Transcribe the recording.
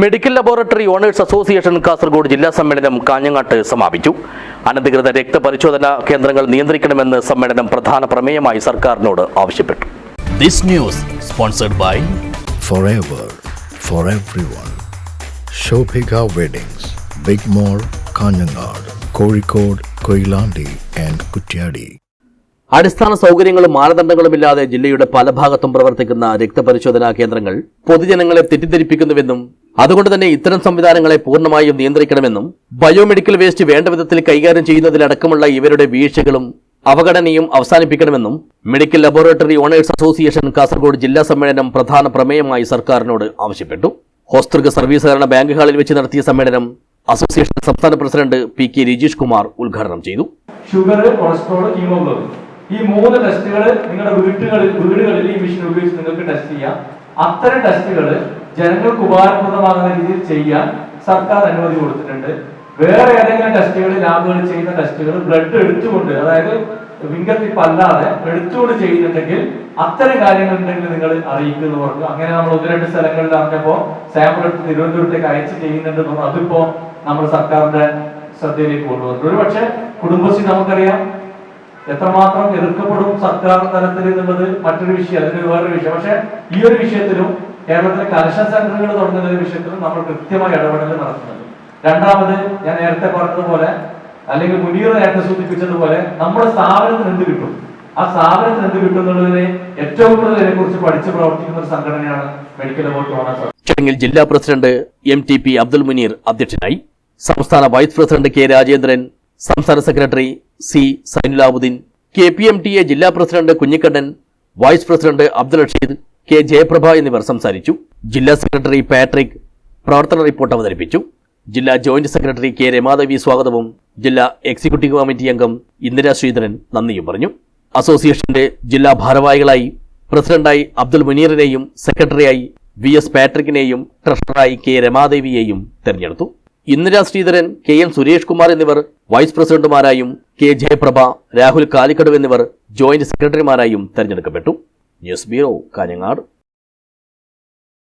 Medical laboratory owners association Kasaragod ജില്ലാ സമ്മേളനം കാഞ്ഞങ്ങാട്ട് സമാപിച്ചു അനധികൃത രക്തപരിശോധന കേന്ദ്രങ്ങൾ നിയന്ത്രിക്കണമെന്ന് സമ്മേളനം പ്രധാന പ്രമേയമായി സർക്കാരിനോട് ആവശ്യപ്പെട്ടു This news sponsored by forever for everyone. Shobhika Weddings, Big Mall, Kanyanad, Kozhikode, Koilandi and Kutyadi. അടിസ്ഥാന സൗകര്യങ്ങളും മാനദണ്ഡങ്ങളുമില്ലാതെ ജില്ലയുടെ പല ഭാഗത്തും പ്രവർത്തിക്കുന്ന രക്തപരിശോധനാ കേന്ദ്രങ്ങൾ പൊതുജനങ്ങളെ തെറ്റിദ്ധരിപ്പിക്കുന്നുവെന്നും അതുകൊണ്ട് തന്നെ ഇത്തരം സംവിധാനങ്ങളെ പൂർണമായും നിയന്ത്രിക്കണമെന്നും ബയോമെഡിക്കൽ വേസ്റ്റ് വേണ്ട വിധത്തിൽ കൈകാര്യം ചെയ്യുന്നതിലടക്കമുള്ള ഇവരുടെ വീഴ്ചകളും അവഗണനയും അവസാനിപ്പിക്കണമെന്നും medical laboratory owners association Kasaragod ജില്ലാ സമ്മേളനം പ്രധാന പ്രമേയമായി സർക്കാരിനോട് ആവശ്യപ്പെട്ടു. ഹോസ്തൃക സർവീസ് സഹകരണ ബാങ്ക് ഹാളിൽ വെച്ച് നടത്തിയ സമ്മേളനം അസോസിയേഷൻ സംസ്ഥാന president P K Rajeesh Kumar ഉദ്ഘാടനം ചെയ്തു. ഷുഗർ കൊളസ്ട്രോൾ ഹീമോഗ്ലോബിൻ ഈ മൂന്ന് ടെസ്റ്റുകൾ നിങ്ങളുടെ വീട്ടുകളിൽ വീടുകളിൽ ഈ മെഷീൻ ഉപയോഗിച്ച് നിങ്ങൾക്ക് ടെസ്റ്റ് ചെയ്യാം. അത്തരം ടെസ്റ്റുകൾ ജനങ്ങൾക്ക് ഉപകാരപ്രദമാകുന്ന രീതിയിൽ ചെയ്യാൻ സർക്കാർ അനുമതി കൊടുത്തിട്ടുണ്ട്. വേറെ ഏതെങ്കിലും ടെസ്റ്റുകൾ ലാബുകൾ ചെയ്യുന്ന ടെസ്റ്റുകൾ ബ്ലഡ് എടുത്തുകൊണ്ട് അതായത് ഫിംഗർ ടിപ്പ് അല്ലാതെ എടുത്തുകൊണ്ട് ചെയ്യുന്നുണ്ടെങ്കിൽ അത്തരം കാര്യങ്ങൾ ഉണ്ടെങ്കിൽ നിങ്ങൾ അറിയിക്കുന്നു പറഞ്ഞു. അങ്ങനെ നമ്മൾ ഒന്ന് രണ്ട് സ്ഥലങ്ങളിൽ അറിഞ്ഞപ്പോ സാമ്പിൾ എടുത്ത് തിരുവനന്തപുരത്തേക്ക് അയച്ച് ചെയ്യുന്നുണ്ട് അതിപ്പോ നമ്മുടെ സർക്കാരിന്റെ ശ്രദ്ധയിലേക്ക് കൊണ്ടുവന്നു ഒരു പക്ഷേ കുടുംബശ്രീ നമുക്കറിയാം. എത്രമാത്രം എതിർക്കപ്പെടും സർക്കാർ തലത്തിൽ എന്നുള്ളത് മറ്റൊരു വിഷയം അതിന് വേറൊരു വിഷയം. പക്ഷെ ഈ ഒരു വിഷയത്തിലും കേരളത്തിലെ കലശ സംഘടനകൾ തുടങ്ങുന്ന വിഷയത്തിലും നമ്മൾ കൃത്യമായ ഇടപെടൽ നടത്തുന്നുണ്ട്. രണ്ടാമത് ഞാൻ നേരത്തെ പറഞ്ഞതുപോലെ അല്ലെങ്കിൽ മുനീർ നേരത്തെ സൂചിപ്പിച്ചതുപോലെ നമ്മുടെ സ്ഥാപനത്തിന് എന്ത് കിട്ടും? ആ സ്ഥാപനത്തിന് എന്ത് കിട്ടും എന്നുള്ളതിനെ ഏറ്റവും കൂടുതൽ ഇതിനെ കുറിച്ച് പഠിച്ച് പ്രവർത്തിക്കുന്ന ഒരു സംഘടനയാണ് മെഡിക്കൽ ലബോറട്ടറി ഓണേഴ്സ് ചടങ്ങിൽ ജില്ലാ president M T P Abdul Munir അധ്യക്ഷനായി. സംസ്ഥാന വൈസ് പ്രസിഡന്റ് കെ രാജേന്ദ്രൻ സംസ്ഥാന secretary C Zainulabuddin K P M T A ജില്ലാ president Kunhikannan vice president Abdul Rasheed K Jayaprabha എന്നിവർ സംസാരിച്ചു. ജില്ലാ സെക്രട്ടറി പാട്രിക് പ്രവർത്തന റിപ്പോർട്ട് അവതരിപ്പിച്ചു. ജില്ലാ ജോയിന്റ് സെക്രട്ടറി കെ രമാദേവി സ്വാഗതവും ജില്ലാ എക്സിക്യൂട്ടീവ് കമ്മിറ്റി അംഗം ഇന്ദിരാ ശ്രീധരൻ നന്ദിയും പറഞ്ഞു. അസോസിയേഷന്റെ ജില്ലാ ഭാരവാഹികളായി പ്രസിഡന്റായി അബ്ദുൽ മുനീറിനെയും സെക്രട്ടറിയായി വി എസ് പാട്രിക്കിനെയും ട്രഷററായി കെ രമാദേവിയെയും തെരഞ്ഞെടുത്തു. ഇന്ദിരാ ശ്രീധരൻ കെ എൻ സുരേഷ് കുമാർ എന്നിവർ വൈസ് പ്രസിഡന്റുമാരായും കെ ജയപ്രഭ രാഹുൽ കാലിക്കടവ് എന്നിവർ ജോയിന്റ് സെക്രട്ടറിമാരായും തെരഞ്ഞെടുക്കപ്പെട്ടു. News bureau Kanhangad.